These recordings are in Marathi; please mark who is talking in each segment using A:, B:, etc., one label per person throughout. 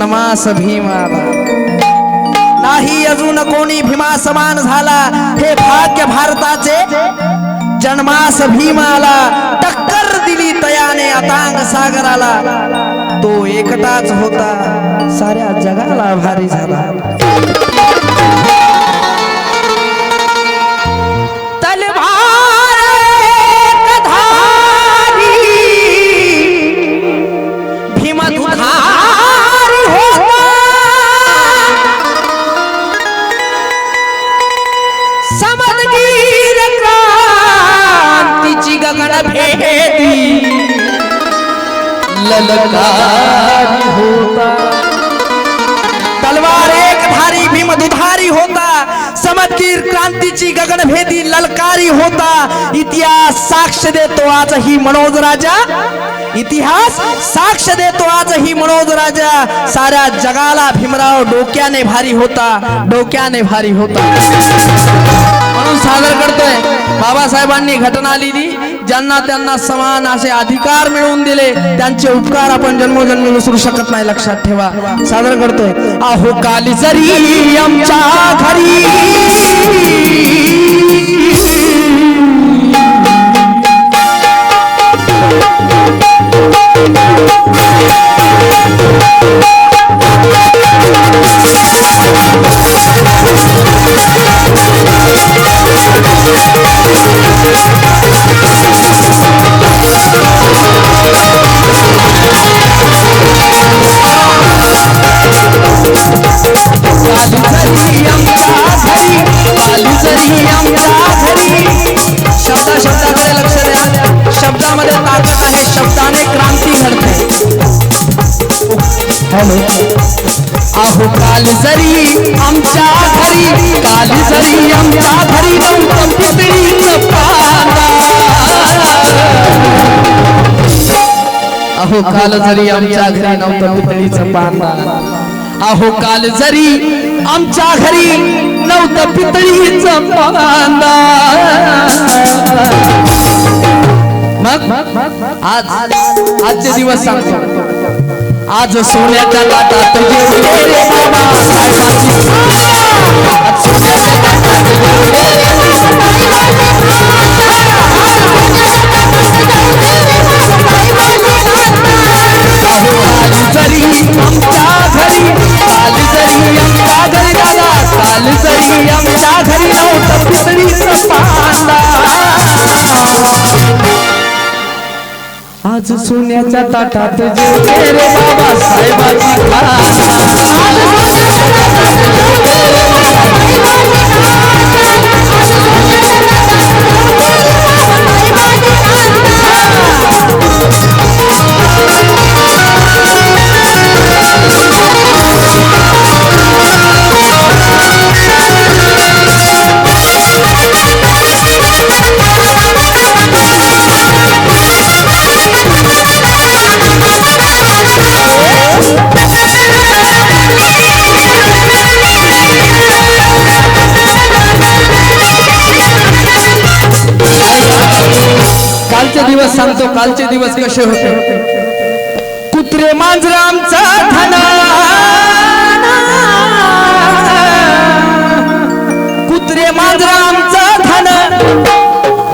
A: जन्मास भीमा आला नाही अजून कोणी भीमा समान झाला हे भाग्य भारताचे जन्मास भीमाला. टक्कर दिली तयाने अतांग सागराला. तो एकटाच होता साऱ्या जगाला भारी झाला. बलकारी होता। तलवार एक धारी भीम दुधारी होता। समदगीर क्रांतीची गगनभेदी ललकारी होता। इतिहास साक्ष देतो आजही मनोज राजा। इतिहास साक्ष देतो आजही मनोज राजा। साऱ्या जगाला भीमराव डोक्याने भारी होता। डोक्याने भारी होता। म्हणून सादर करतोय बाबासाहेबांनी घटना लिहिली. ज्यांना त्यांना समान असे अधिकार मिळवून दिले त्यांचे उपकार आपण जन्मोजन्मी विसरू शकत नाही लक्षात ठेवा. सादर करतोय. अहो काली जरी आमच्या घरी हॅलो अहो काल जरी आमच्या घरी काल जरी आमच्या घरी नव्हतं पितळीचं पाना अहो काल जरी आमच्या घरी नव्हतं पितळीचं पाना अहो काल जरी आमच्या घरी नव्हतं पितळीचं पाना मग आज आजचे दिवस सांगतो. आज सोन्याच्या ताटात जेवले रे बाबा साहेबांची आज सोन्याच्या जेवले रे सोन्याच्या ताटात जेवले रे बाबा साहेबाची कालचे दिवस सांगतो कालचे दिवस कसे होते? कुत्रे मांजर आमचा धना. कुत्रे मांजर आमचा धन.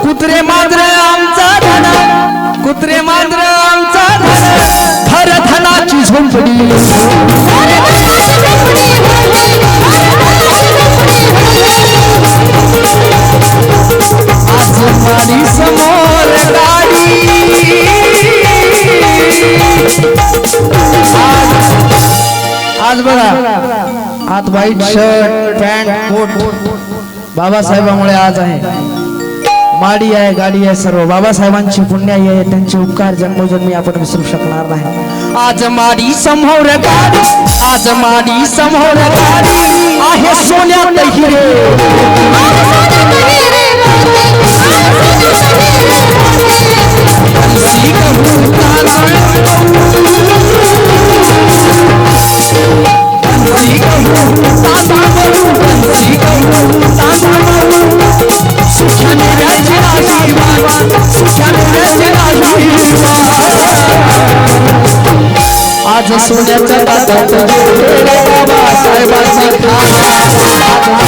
A: कुत्रे मांजर आमचा धन. कुत्रे मांजर आमचा धन. थर धनाची झोंपडी. हात व्हाईट शर्ट पॅन्ट कोट. बाबासाहेबामुळे आज आहे. माडी आहे गाडी आहे सर्व. बाबासाहेबांची पुण्याई आहे त्यांचे उपकार जन्मोजन्मी आपण विसरू शकणार नाही. आज माडी समोर गाडी आज माडी समोर गाडी. आहे सोन्यात हिरे. आशीर्वाद सुखाने रचना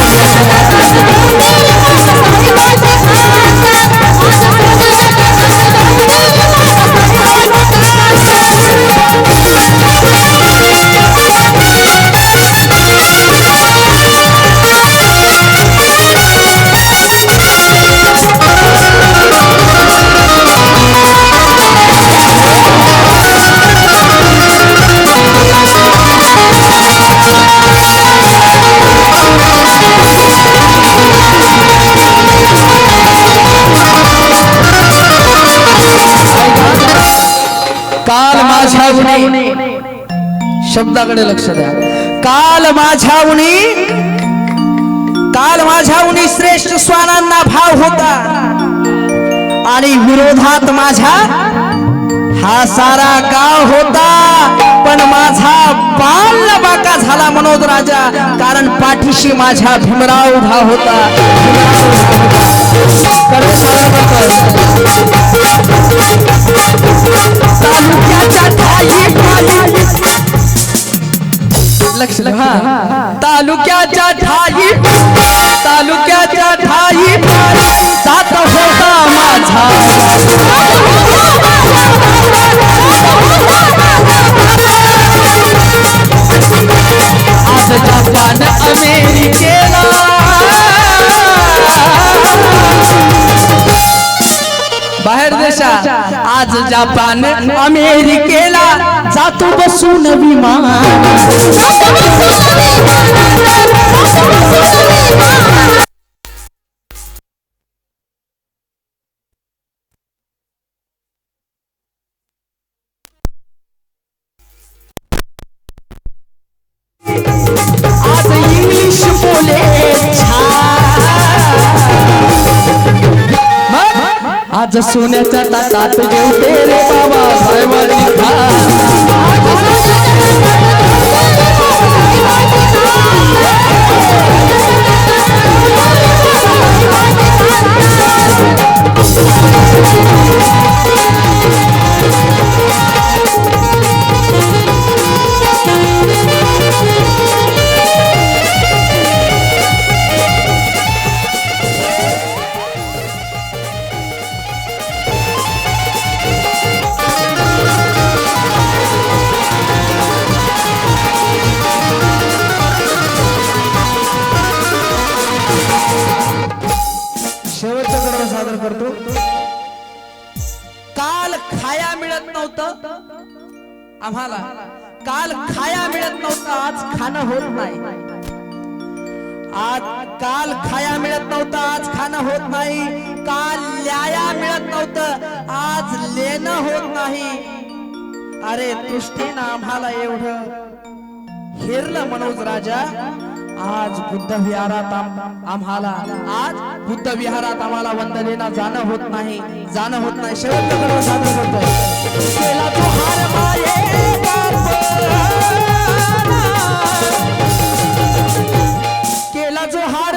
A: शब्दाकडे लक्ष द्या. काल माझ्या उणी काल माझ्या उणी श्रेष्ठ स्वानांना भाव होता. आणि विरोधात माझ्या हा सारा गाव होता. पण माझा बाल बाका झाला मनोज राजा. कारण पाठीशी माझ्या भीमराव उभा होता. तालुक्याच्या ठाई लक्ष. तालुक्याच्या ठाई तालुक्याच्या ठाई जात होता माझा. आज अमेरिकेला. बाहेर देशात. आज जपान अमेरिकेला. जातो बसून विमान आज इंग्लिश बोले मग आज सोन्याच्या ताटात जेवते रे बाबा साहेबांची नव्हतं. आम्हाला काल खाया मिळत नव्हतं आज खाणं होत नाही. आज काल खाया मिळत नव्हतं आज खाणं होत नाही. काल ल्याया मिळत नव्हतं आज लेणं होत नाही. अरे तुष्टीनं आम्हाला एवढं हेरलं मनोज राजा. आज बुद्ध विहारात आम्हाला आज बुद्ध विहारात आम्हाला वंदनेला जाणं होत नाही. जाणं होत नाही. शेवटचं कडवं सादर करतोय केला जो हार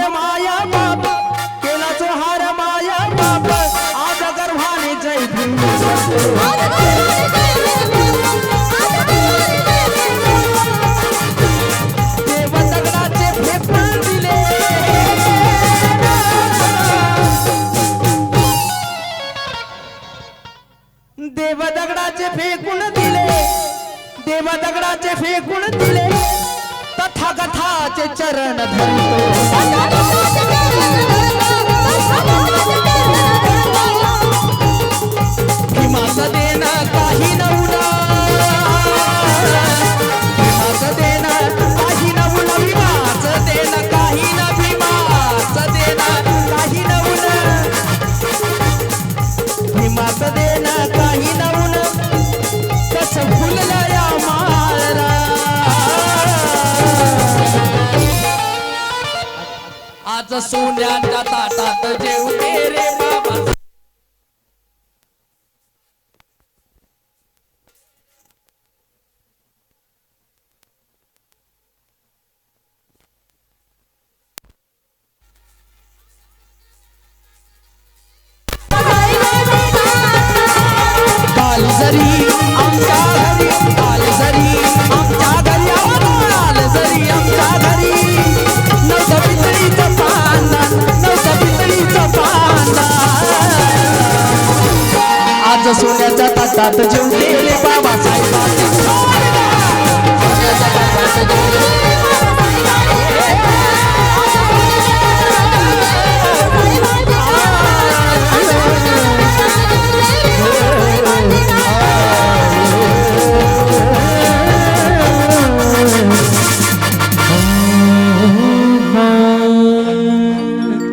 A: दगडाचे फेकून दिले. देव दगडाचे फेकून दिले. तथागताचे चरण धरतो. भीमाचं देणं काही नवला सोन्याच्या ताटात जेवते रे बाबा. काल जरी आमच्या सोन्याच्या ताटात बाबा साहेब.
B: सोन्याच्या ताटात जेवले